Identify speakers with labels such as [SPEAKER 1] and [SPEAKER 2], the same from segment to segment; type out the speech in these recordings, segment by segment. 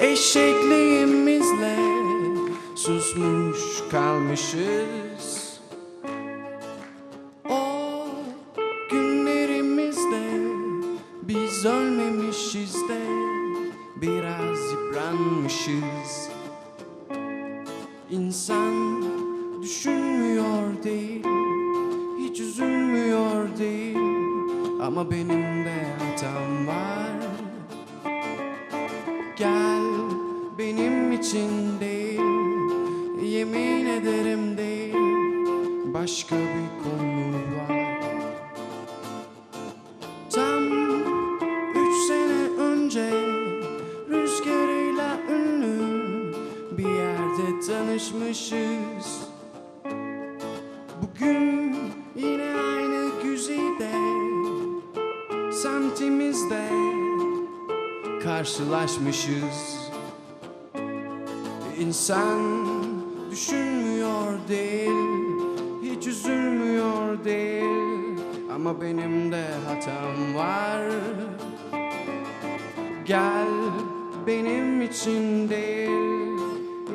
[SPEAKER 1] eşekliğimizle. Susmuş kalmışız. O günlerimizde biz ölmemişiz de biraz yıpranmışız. İnsan düşünmüyor değil hiç üzülmüyor değil. Ama benim de hatam var Gel benim için değil Yemin ederim değil Başka bir konu var. Tam üç sene önce Rüzgarıyla ünlü Bir yerde tanışmışız. Bugün yine aynı güzide Semtimizde karşılaşmışız. İnsan düşünmüyor değil Hiç üzülmüyor değil. Ama benim de hatam var. Gel benim için değil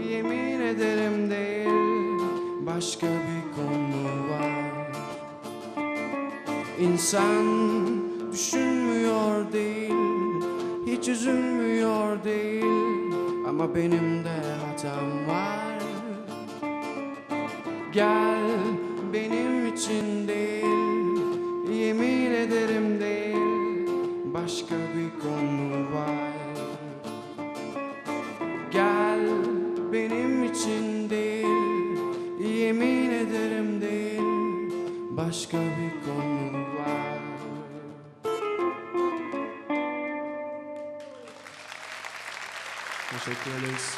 [SPEAKER 1] Yemin ederim değil. Başka bir konu var. İnsan düşünmüyor değil Hiç üzülmüyor değil Ama benim de hatam var. Gel benim için değil Yemin ederim değil Başka bir konu var. Gel benim için değil Yemin ederim değil Başka bir konu var Nosotros